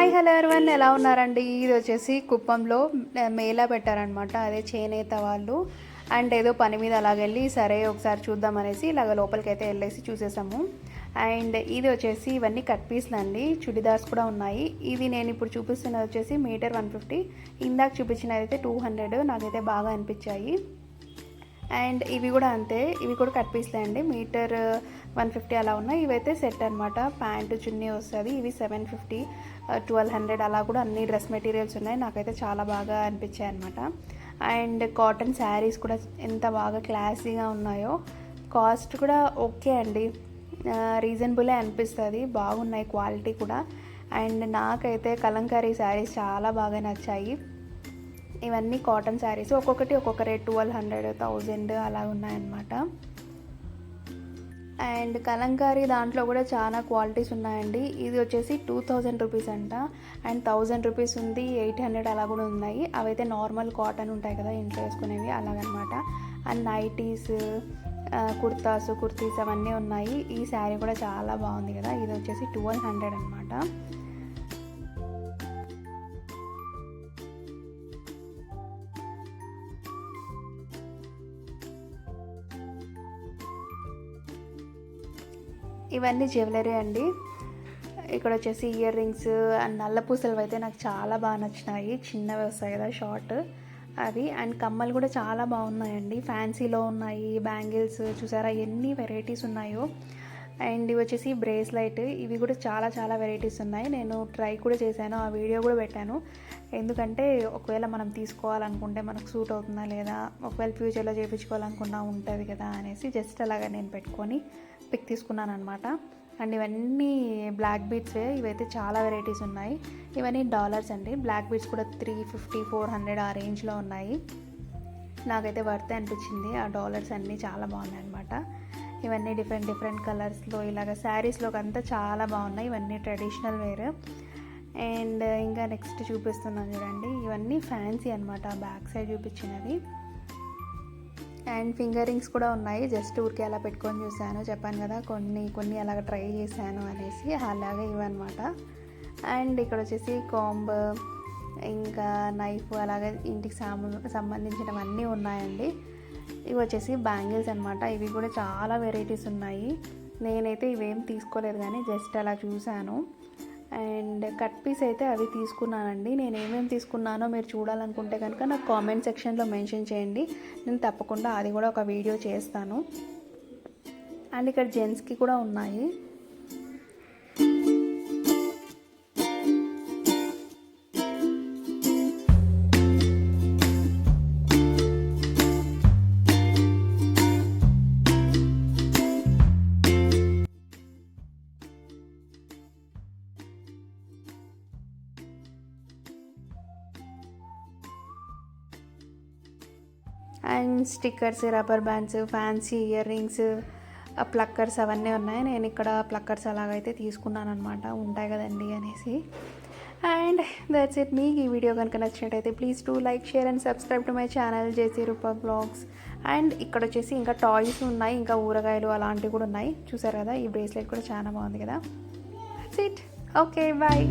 Hi hello everyone ఎలా ఉన్నారండి? ఇది వచ్చేసి కుప్పంలో మేళా పెట్టారనమాట అదే చేనేత వాళ్ళు. అండ్ ఏదో పని మీద అలాగెళ్ళి సరే ఒకసారి చూద్దాం అనేసి ఇలాగ లోపలికి అయితే వెళ్ళేసి చూసేసాము. అండ్ ఇది వచ్చేసి ఇవన్నీ కట్ పీస్లు అండి. చుడిదార్స్ కూడా ఉన్నాయి. ఇది నేను ఇప్పుడు చూపిస్తున్నది వచ్చేసి మీటర్ వన్ ఫిఫ్టీ. ఇందాక చూపించినది అయితే టూ హండ్రెడ్. నాకైతే బాగా అనిపించాయి. అండ్ ఇవి కూడా అంతే. ఇవి కూడా కట్ పీస్లే అండి. మీటర్ వన్ ఫిఫ్టీ అలా ఉన్నాయి. ఇవైతే సెట్ అనమాట ప్యాంటు చున్నీ వస్తుంది. ఇవి సెవెన్ ఫిఫ్టీ ట్వెల్వ్ హండ్రెడ్ అలా కూడా అన్ని డ్రెస్ మెటీరియల్స్ ఉన్నాయి. నాకైతే చాలా బాగా అనిపించాయి అనమాట అండ్ కాటన్ శారీస్ కూడా ఎంత బాగా క్లాసీగా ఉన్నాయో కాస్ట్ కూడా ఓకే అండి. రీజనబులే అనిపిస్తుంది. బాగున్నాయి క్వాలిటీ కూడా. అండ్ నాకైతే కలంకారీ శారీస్ చాలా బాగా నచ్చాయి. ఇవన్నీ కాటన్ శారీస్. ఒక్కొక్కటి ఒక్కొక్క రేట్ ట్వెల్వ్ హండ్రెడ్ థౌజండ్ అలా ఉన్నాయన్నమాట. అండ్ కలంకారీ దాంట్లో కూడా చాలా క్వాలిటీస్ ఉన్నాయండి. ఇది వచ్చేసి టూ థౌజండ్ రూపీస్ అంట. అండ్ థౌజండ్ రూపీస్ ఉంది ఎయిట్ హండ్రెడ్ అలా కూడా ఉన్నాయి. అవైతే నార్మల్ కాటన్ ఉంటాయి కదా ఇంట్లో వేసుకునేవి అలాగనమాట. అండ్ నైటీస్ కుర్తాస్ కుర్తీస్ అవన్నీ ఉన్నాయి. ఈ శారీ కూడా చాలా బాగుంది కదా ఇది వచ్చేసి ట్వెల్వ్ హండ్రెడ్ అనమాట ఇవన్నీ జ్యువెలరీ అండి. ఇక్కడ వచ్చేసి ఇయర్ రింగ్స్ అండ్ నల్ల పూసలు అయితే నాకు చాలా బాగా నచ్చినాయి. చిన్నవి వస్తాయి కదా షార్ట్ అవి. అండ్ కమ్మలు కూడా చాలా బాగున్నాయండి. ఫ్యాన్సీలో ఉన్నాయి బ్యాంగిల్స్ చూసారా? ఎన్ని వెరైటీస్ ఉన్నాయో. అండ్ ఇవి వచ్చేసి బ్రేస్లైట్. ఇవి కూడా చాలా చాలా వెరైటీస్ ఉన్నాయి. నేను ట్రై కూడా చేశాను ఆ వీడియో కూడా పెట్టాను. ఎందుకంటే ఒకవేళ మనం తీసుకోవాలనుకుంటే మనకు సూట్ అవుతుందా లేదా? ఒకవేళ ఫ్యూచర్లో చేయించుకోవాలనుకున్నా ఉంటుంది కదా అనేసి జస్ట్ అలాగా నేను పెట్టుకొని పిక్ తీసుకున్నాను అనమాట అండ్ ఇవన్నీ బ్లాక్ బీట్సే ఇవైతే చాలా వెరైటీస్ ఉన్నాయి. ఇవన్నీ డాలర్స్ అండి. బ్లాక్ బీట్స్ కూడా త్రీ ఫిఫ్టీ ఫోర్ హండ్రెడ్ ఆ రేంజ్లో ఉన్నాయి. నాకైతే వర్తే అనిపించింది. ఆ డాలర్స్ అన్నీ చాలా బాగున్నాయి అనమాట ఇవన్నీ డిఫరెంట్ డిఫరెంట్ కలర్స్లో ఇలాగ శారీస్లోకి అంతా చాలా బాగున్నాయి. ఇవన్నీ ట్రెడిషనల్ వేర్. అండ్ ఇంకా నెక్స్ట్ చూపిస్తున్నాను చూడండి. ఇవన్నీ ఫ్యాన్సీ అనమాట బ్యాక్ సైడ్ చూపించినవి. అండ్ ఫింగర్ రింగ్స్ కూడా ఉన్నాయి. జస్ట్ ఊరికే అలా పెట్టుకొని చూశాను. చెప్పాను కదా కొన్ని కొన్ని అలాగ ట్రై చేశాను అనేసి అలాగే ఇవన్నమాట అండ్ ఇక్కడ వచ్చేసి కాంబ్ ఇంకా నైఫ్ అలాగే ఇంటికి సంబంధించినవన్నీ ఉన్నాయండి. ఇవి వచ్చేసి బ్యాంగిల్స్ అనమాట ఇవి కూడా చాలా వెరైటీస్ ఉన్నాయి. నేనైతే ఇవేం తీసుకోలేదు కానీ జస్ట్ అలా చూశాను. అండ్ కట్ పీస్ అయితే అవి తీసుకున్నానండి. నేను ఏమేమి తీసుకున్నానో మీరు చూడాలనుకుంటే కనుక నాకు కామెంట్ సెక్షన్లో మెన్షన్ చేయండి. నేను తప్పకుండా అది కూడా ఒక వీడియో చేస్తాను. అండ్ ఇక్కడ జెంట్స్కి కూడా ఉన్నాయి. And stickers rubber bands fancy ear rings pluckers అవన్నీ ఉన్నాయి. నేను ఇక్కడ ప్లక్కర్స్ అలాగైతే తీసుకున్నాను అనమాట ఉంటాయి కదండి అనేసి. And that's it. మీకు ఈ వీడియో కనుక నచ్చినట్టయితే please to like share and subscribe to my channel JC Roopa blogs. And ఇక్కడ వచ్చేసి ఇంకా టాయ్స్ ఉన్నాయి ఇంకా ఊరగాయలు అలాంటివి కూడా ఉన్నాయి. చూసారు కదా ఈ బ్రేస్లెట్ కూడా చాలా బాగుంది కదా. That's it. Okay bye.